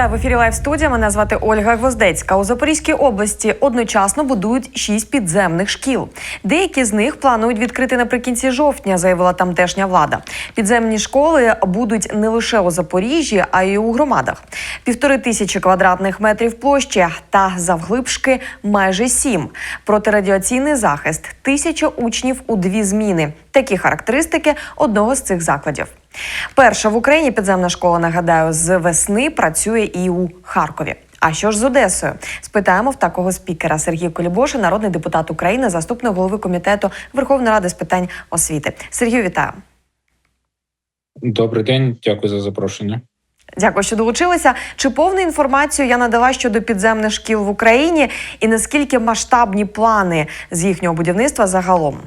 Вітаю в ефірі Лайв студія. Мене звати Ольга Гвоздецька. У Запорізькій області одночасно будують шість підземних шкіл. Деякі з них планують відкрити наприкінці жовтня, заявила тамтешня влада. Підземні школи будуть не лише у Запоріжжі, а й у громадах. Півтори тисячі квадратних метрів площі та завглибшки майже сім. Протирадіаційний захист, тисяча учнів у дві зміни. Такі характеристики одного з цих закладів. Перша в Україні підземна школа, нагадаю, з весни працює і у Харкові. А що ж з Одесою? Спитаємо в такого спікера Сергій Колібоша, народний депутат України, заступник голови комітету Верховної Ради з питань освіти. Сергію, вітаю. Добрий день, дякую за запрошення. Дякую, що долучилися. Чи повну інформацію я надала щодо підземних шкіл в Україні і наскільки масштабні плани з їхнього будівництва загалом?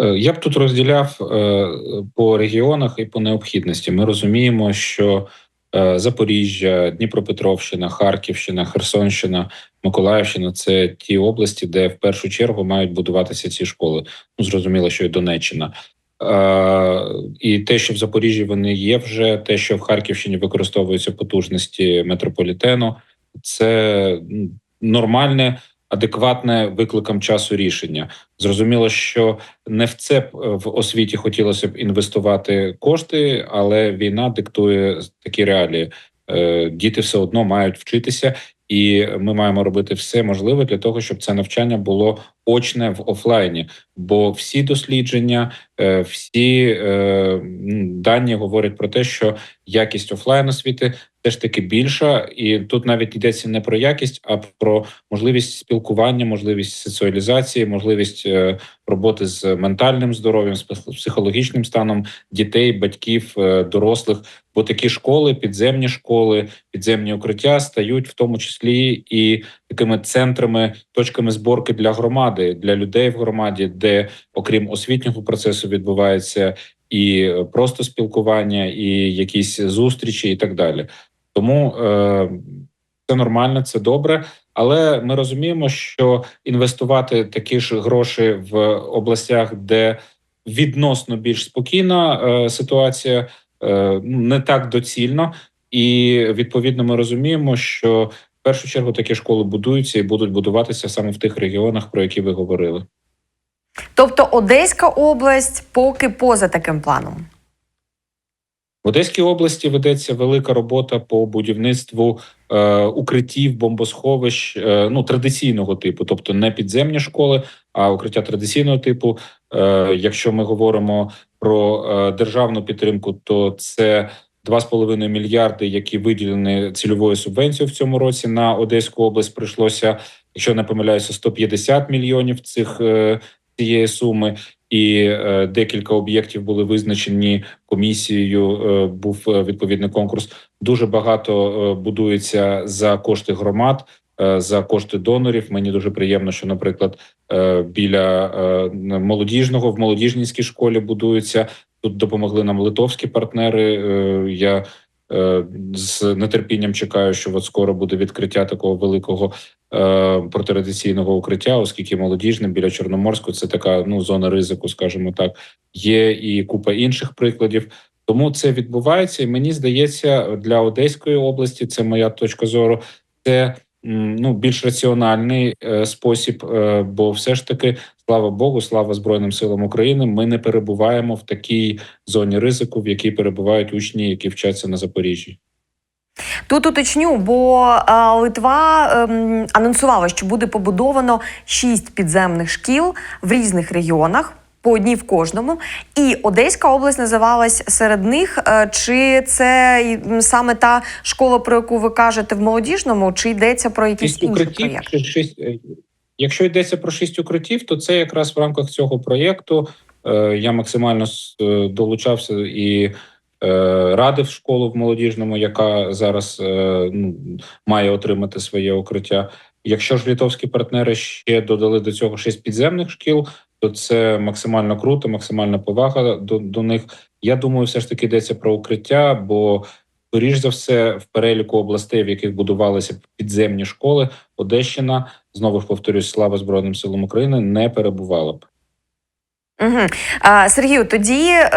Е, Я б тут розділяв е, по регіонах і по необхідності. Ми розуміємо, що е, Запоріжжя, Дніпропетровщина, Харківщина, Херсонщина, Миколаївщина це ті області, де в першу чергу мають будуватися ці школи. Ну зрозуміло, що і Донеччина. І те, що в Запоріжжі вони є вже, те, що в Харківщині використовуються потужності метрополітену, це нормальне, адекватне викликам часу рішення. Зрозуміло, що не в це е, в освіті хотілося б інвестувати кошти, але війна диктує такі реалії. Е, Діти все одно мають вчитися, і ми маємо робити все можливе для того, щоб це навчання було очне в офлайні. Бо всі дослідження, е, всі е, дані говорять про те, що якість офлайн освіти все ж таки більша, і тут навіть йдеться не про якість, а про можливість спілкування, можливість соціалізації, можливість е, роботи з ментальним здоров'ям, з психологічним станом дітей, батьків, дорослих. Бо такі школи, підземні школи, підземні укриття стають в тому числі і такими центрами, точками зборки для громади, для людей в громаді, де окрім освітнього процесу відбувається і е, просто спілкування, і якісь зустрічі, і так далі. Тому е, це нормально, це добре. Але ми розуміємо, що інвестувати такі ж гроші в областях, де відносно більш спокійна е, ситуація, е, ну, не так доцільно, і відповідно ми розуміємо, що в першу чергу такі школи будуються і будуть будуватися саме в тих регіонах, про які ви говорили. Тобто Одеська область поки поза таким планом. В Одеській області ведеться велика робота по будівництву е, укриттів, бомбосховищ е, ну традиційного типу, тобто не підземні школи, а укриття традиційного типу. Е, якщо ми говоримо про е, державну підтримку, то це 2,5 мільярди, які виділені цільовою субвенцією в цьому році на Одеську область. Прийшлося, якщо не помиляюся, 150 мільйонів цих е, цієї суми. І е, декілька об'єктів були визначені комісією. Е, був відповідний конкурс. Дуже багато будується за кошти громад, за кошти донорів. Мені дуже приємно, що, наприклад, біля е, молодіжного в молодіжній школі будується. Тут допомогли нам литовські партнери. Е, я е, з нетерпінням чекаю, що от скоро буде відкриття такого великого е, протирадиційного укриття, оскільки молодіжне біля Чорноморську це така ну зона ризику, скажімо так. Є і купа інших прикладів. Тому це відбувається, і мені здається, для Одеської області це моя точка зору. Це ну більш раціональний е, спосіб, е, бо все ж таки, слава Богу, слава Збройним силам України. Ми не перебуваємо в такій зоні ризику, в якій перебувають учні, які вчаться на Запоріжжі. Тут уточню, бо е, Литва ем, анонсувала, що буде побудовано шість підземних шкіл в різних регіонах. По одній в кожному, і Одеська область називалась серед них. Е, Чи це саме та школа, про яку ви кажете в молодіжному, чи йдеться про якийсь Шість інший укриттів, проєкт? шість, е, якщо йдеться про шість укриттів, то це якраз в рамках цього проєкту е, я максимально долучався і радив школу в молодіжному, яка зараз ну, має отримати своє укриття. Якщо ж літовські партнери ще додали до цього шість підземних шкіл, то це максимально круто, максимальна повага до, до них. Я думаю, все ж таки йдеться про укриття, бо скоріш за все, в переліку областей, в яких будувалися підземні школи, Одещина знову ж повторюсь, слава Збройним силам України не перебувала б. Угу. А, Сергію, тоді е,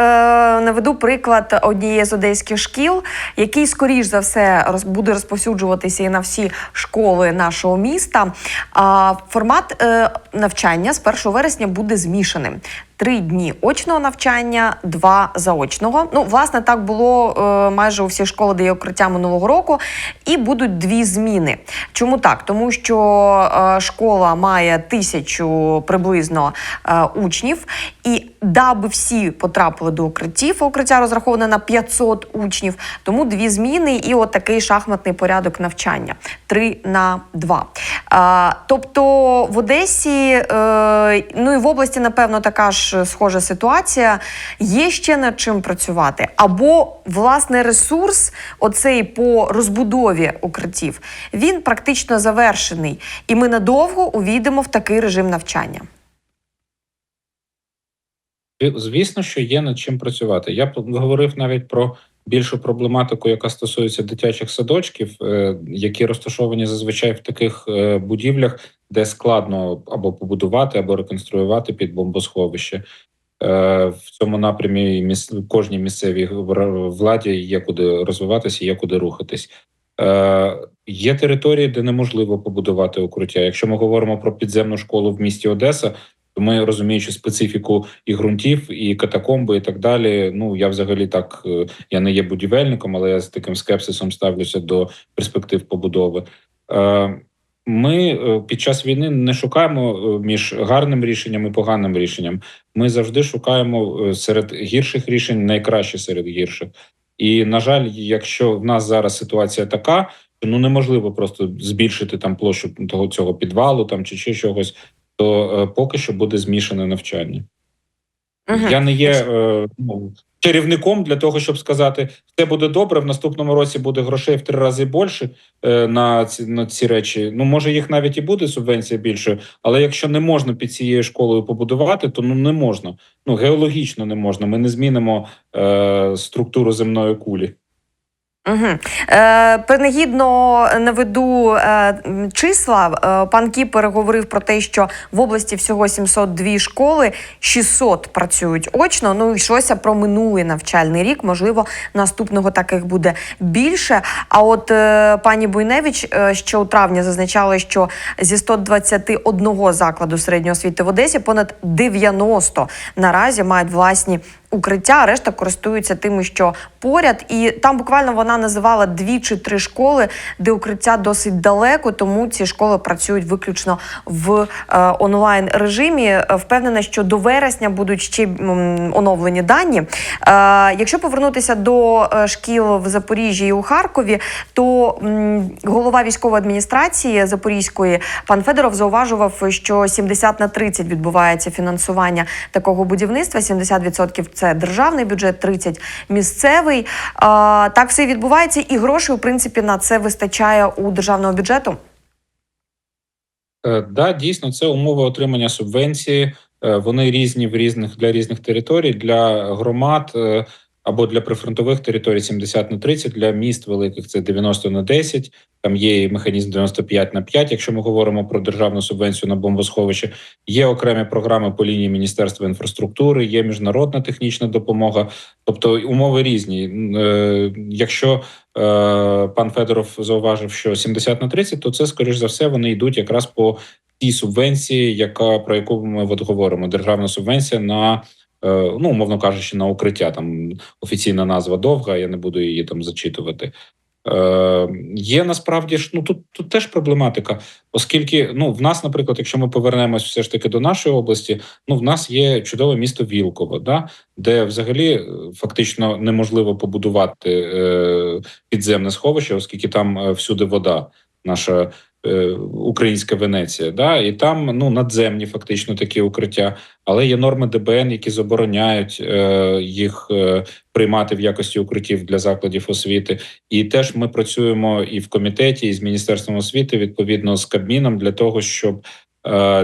наведу приклад однієї з одеських шкіл, який, скоріш за все, роз, буде розповсюджуватися і на всі школи нашого міста. А, формат е, навчання з 1 вересня буде змішаним. Три дні очного навчання, два заочного. Ну, власне, так було е, майже у всіх школах, де є укриття минулого року, і будуть дві зміни. Чому так? Тому що е, школа має тисячу приблизно е, учнів, і даби всі потрапили до укриттів, укриття розраховане на 500 учнів, тому дві зміни і от такий шахматний порядок навчання: три на два. А, тобто в Одесі, е, ну і в області, напевно, така ж схожа ситуація. Є ще над чим працювати, або власне ресурс, оцей по розбудові укриттів, він практично завершений, і ми надовго увійдемо в такий режим навчання. Звісно, що є над чим працювати. Я говорив навіть про більшу проблематику, яка стосується дитячих садочків, е, які розташовані зазвичай в таких е, будівлях, де складно або побудувати, або реконструювати під бомбосховище. Е, В цьому напрямі кожній місцевій владі є куди розвиватися, є куди рухатись. Є території, де неможливо побудувати укриття. Якщо ми говоримо про підземну школу в місті Одеса, ми розуміючи специфіку і ґрунтів, і катакомби, і так далі. Ну я взагалі так е, я не є будівельником, але я з таким скепсисом ставлюся до перспектив побудови. Е, Ми е, під час війни не шукаємо між гарним рішенням і поганим рішенням. Ми завжди шукаємо серед гірших рішень найкраще серед гірших. І на жаль, якщо в нас зараз ситуація така, то ну неможливо просто збільшити там площу того цього підвалу, там чи ще чогось, то е, поки що буде змішане навчання. Мгм. Я не є е, ну, чарівником для того, щоб сказати, все буде добре. В наступному році буде грошей в три рази більше е, на ці на ці речі. Ну може їх навіть і буде субвенція більше, але якщо не можна під цією школою побудувати, то ну не можна. Ну геологічно не можна. Ми не змінимо е, структуру земної кулі. Угу. Е, принагідно наведу е, числа. Е, пан Кіпер говорив про те, що в області всього 702 школи, 600 працюють очно. Ну йшлося про минулий навчальний рік. Можливо, наступного таких буде більше. А от е, пані Буйневич е, ще у травні зазначала, що зі 121 закладу середньої освіти в Одесі понад 90 наразі мають власні укриття, решта користуються тими, що поряд. І там буквально вона називала дві чи три школи, де укриття досить далеко, тому ці школи працюють виключно в е, онлайн режимі. Е, Впевнена, що до вересня будуть ще оновлені дані. Е, якщо повернутися до шкіл в Запоріжжі і у Харкові, то голова військової адміністрації Запорізької пан Федоров зауважував, що 70 на 30 відбувається фінансування такого будівництва. 70% – це державний бюджет, 30 – місцевий. А, так все відбувається, і грошей, в принципі, на це вистачає у державного бюджету. Так, Да, дійсно, це умови отримання субвенції. Е, Вони різні в різних для різних територій, для громад е, або для прифронтових територій 70 на 30, для міст великих це 90 на 10. Там є і механізм 95 на 5, якщо ми говоримо про державну субвенцію на бомбосховище. Є окремі програми по лінії Міністерства інфраструктури, є міжнародна технічна допомога. Тобто умови різні. Е, Якщо е, пан Федоров зауважив, що 70 на 30, то це скоріш за все вони йдуть якраз по тій субвенції, яка про яку ми от говоримо, державна субвенція на ну умовно кажучи, на укриття. Там офіційна назва довга, я не буду її там зачитувати. Е, є насправді ж ну тут, тут теж проблематика, оскільки ну в нас, наприклад, якщо ми повернемось все ж таки до нашої області, ну в нас є чудове місто Вілково, да, де взагалі е, фактично неможливо побудувати е, підземне сховище, оскільки там е, всюди вода, наша е, українська Венеція, да, і там ну надземні фактично такі укриття, але є норми ДБН, які забороняють е, їх е, приймати в якості укриттів для закладів освіти. І теж ми працюємо і в комітеті, і з міністерством освіти, відповідно з Кабміном, для того, щоб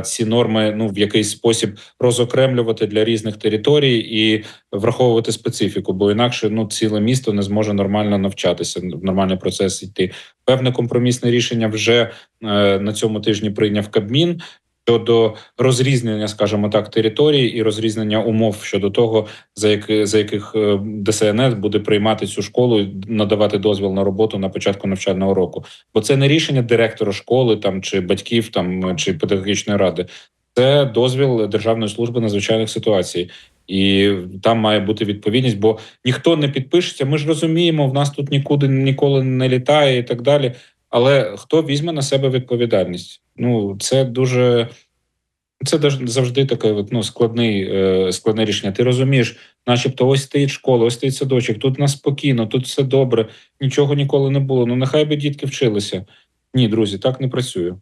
ці норми ну в якийсь спосіб розокремлювати для різних територій і враховувати специфіку, бо інакше ну ціле місто не зможе нормально навчатися, в нормальний процес йти. Певне компромісне рішення вже е, на цьому тижні прийняв Кабмін. Щодо розрізнення, скажімо так, територій і розрізнення умов щодо того, за яких за яких е, ДСНС буде приймати цю школу, і надавати дозвіл на роботу на початку навчального року. Бо це не рішення директора школи там чи батьків там чи педагогічної ради. Це дозвіл Державної служби надзвичайних ситуацій, і там має бути відповідність, бо ніхто не підпишеться. Ми ж розуміємо, в нас тут нікуди ніколи не літає і так далі. Але хто візьме на себе відповідальність? Ну це дуже це завжди таке ну, складний, е, складне рішення. Ти розумієш, начебто, ось стоїть школа, ось стоїть садочок, тут нас спокійно, тут все добре, нічого ніколи не було. Ну нехай би дітки вчилися. Ні, друзі, так не працює.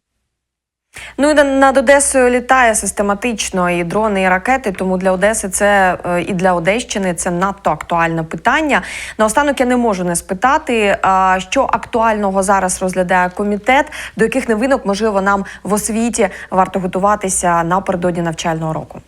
Ну і на- над Одесою літає систематично і дрони, і ракети. Тому для Одеси це е, і для Одещини це надто актуальне питання. Наостанок я не можу не спитати, що актуального зараз розглядає комітет, до яких новинок можливо нам в освіті варто готуватися напередодні навчального року.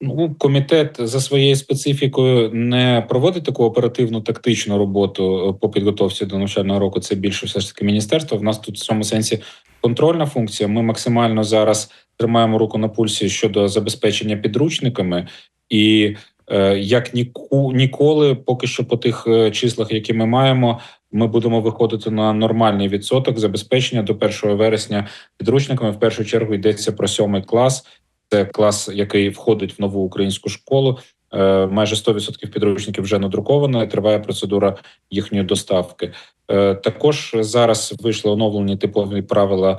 Ну, комітет за своєю специфікою не проводить таку оперативну тактичну роботу е, по підготовці до навчального року. Це більше все ж таки міністерство. В нас тут в цьому сенсі контрольна функція. Ми максимально зараз тримаємо руку на пульсі щодо забезпечення підручниками, і е, як ніку, ніколи, поки що по тих е, числах, які ми маємо, ми будемо виходити на нормальний відсоток забезпечення до 1 вересня підручниками. В першу чергу йдеться про сьомий клас. Це клас, який входить в нову українську школу. Е, Майже 100% підручників вже надруковано. і Триває процедура їхньої доставки. Е, Також зараз вийшли оновлені типові правила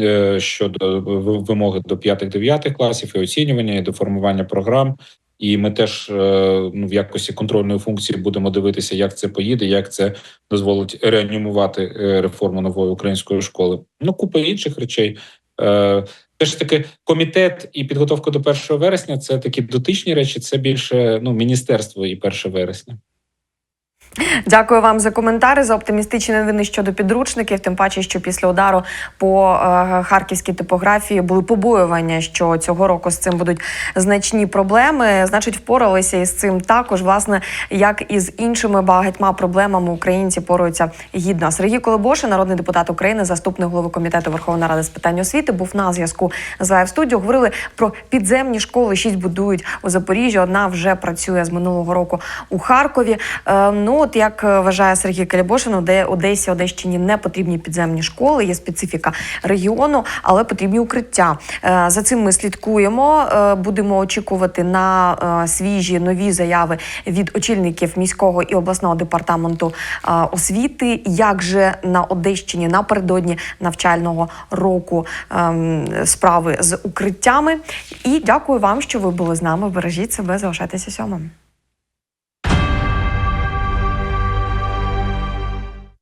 е, щодо вимоги до 5-9 класів і оцінювання, і до формування програм. І ми теж ну, в якості контрольної функції будемо дивитися, як це поїде, як це дозволить реанімувати реформу нової української школи. Ну, купа інших речей. Е, все ж таки, комітет і підготовка до 1 вересня це такі дотичні речі. Це більше ну міністерство і 1 вересня. Дякую вам за коментари, за оптимістичні новини щодо підручників. Тим паче, що після удару по е, харківській типографії були побоювання, що цього року з цим будуть значні проблеми. Значить, впоралися із цим також, власне, як і з іншими багатьма проблемами українці поруються гідно. Сергій Колебоша, народний депутат України, заступник голови комітету Верховної Ради з питань освіти, був на зв'язку з Лайв студіо. Говорили про підземні школи. Шість будують у Запоріжжі. Одна вже працює з минулого року у Харкові. Е, ну от як е, вважає Сергій Калібошин, де Одесі, Одещині не потрібні підземні школи, є специфіка регіону, але потрібні укриття. Е, За цим ми слідкуємо. Е, Будемо очікувати на свіжі нові заяви від очільників міського і обласного департаменту освіти. Як же на Одещині напередодні навчального року ем, справи з укриттями? І дякую вам, що ви були з нами. Бережіть себе, залишайтеся сьомим.